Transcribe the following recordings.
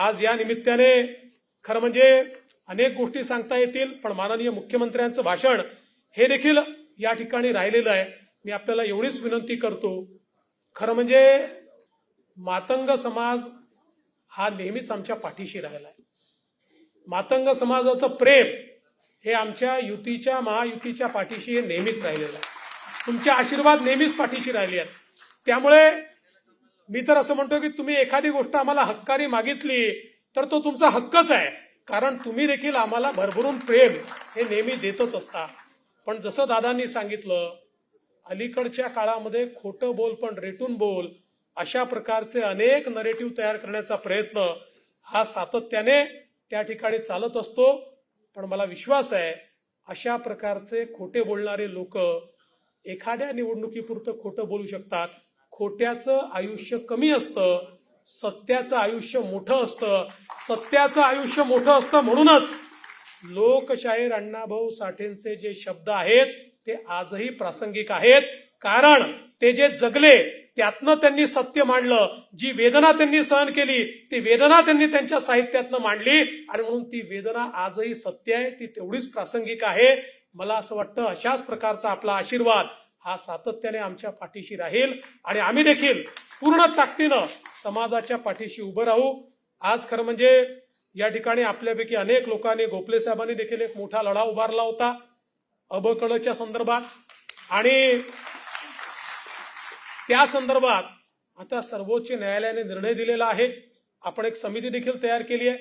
आज या निमित्ताने खरं म्हणजे अनेक गोष्टी सांगता येतील पण माननीय मुख्यमंत्र्यांचं भाषण हे देखील या ठिकाणी राहिलेलं आहे. मी आपल्याला एवढीच विनंती करतो खरं म्हणजे मातंग समाज हा नेहमीच आमच्या पाठीशी राहिला आहे. मातंग समाजाचं प्रेम हे आमच्या युतीच्या महायुतीच्या पाठीशी हे नेहमीच राहिलेलं आहे. तुमचे आशीर्वाद नेहमीच पाठीशी राहिले आहेत. त्यामुळे मी तर असं म्हणतो की तुम्ही एखादी गोष्ट आम्हाला हक्कारी मागितली तर तो तुमचा हक्कच आहे. कारण तुम्ही देखील आम्हाला भरभरून प्रेम हे नेहमी देतच असता. पण जसं दादांनी सांगितलं अलीकडच्या काळामध्ये खोटं बोल पण रेटून बोल अशा प्रकारचे अनेक नरेटिव्ह तयार करण्याचा प्रयत्न हा सातत्याने त्या ठिकाणी चालत असतो. पण मला विश्वास आहे अशा प्रकारचे खोटे बोलणारे लोक एखाद्या निवडणुकीपुरतं खोटं बोलू शकतात. खोट्याचं आयुष्य कमी असतं सत्याचं आयुष्य मोठं असतं सत्याचं आयुष्य मोठं असतं म्हणूनच लोकशाहीर अण्णाभाऊ साठेंचे जे शब्द आहेत ते आजही प्रासंगिक आहेत. कारण ते जे जगले त्यातनं त्यांनी सत्य मांडलं. जी वेदना त्यांनी सहन केली ती वेदना त्यांनी त्यांच्या साहित्यातनं मांडली. आणि म्हणून ती वेदना आजही सत्य आहे ती तेवढीच प्रासंगिक आहे. मला असं वाटतं अशाच प्रकारचा आपला आशीर्वाद हा सातत्याने आमच्या पाठीशी राहील आणि आम्ही देखील पूर्ण ताकदीनं समाजाच्या पाठीशी उभं राहू. आज खरं म्हणजे या ठिकाणी आपल्यापैकी अनेक लोकांनी गोखले साहेबांनी देखील एक मोठा लढा उभारला होता अबकडच्या संदर्भात. आणि त्या संदर्भात आता सर्वोच्च न्यायालयाने निर्णय दिलेला आहे. आपण एक समिती देखील तयार केली आहे.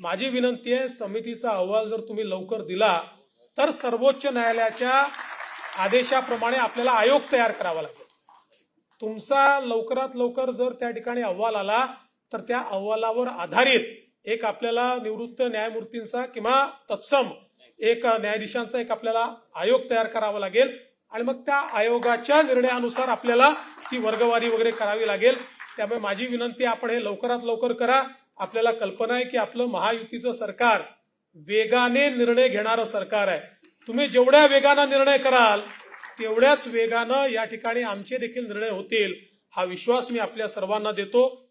माझी विनंती आहे समितीचा अहवाल जर तुम्ही लवकर दिला तर सर्वोच्च न्यायालयाच्या आदेशाप्रमाणे आपल्याला आयोग तयार करावा लागेल. तुमचा लवकरात लवकर जर त्या ठिकाणी अहवाल आला तर त्या अहवालावर आधारित एक आपल्याला निवृत्त न्यायमूर्तींचा किंवा तत्सम एक न्यायाधीशांचा एक आपल्याला आयोग तयार करावा लागेल. आणि मग त्या आयोगाच्या निर्णयानुसार आपल्याला ती वर्गवारी वगैरे करावी लागेल. त्यामुळे माझी विनंती आपण हे लवकरात लवकर करा. आपल्याला कल्पना आहे की आपलं महायुतीचं सरकार वेगाने निर्णय घेणारं सरकार आहे. तुम्ही जेवढ्या वेगानं निर्णय कराल तेवढ्याच वेगानं या ठिकाणी आमचे देखील निर्णय होतील हा विश्वास मी आपल्या सर्वांना देतो.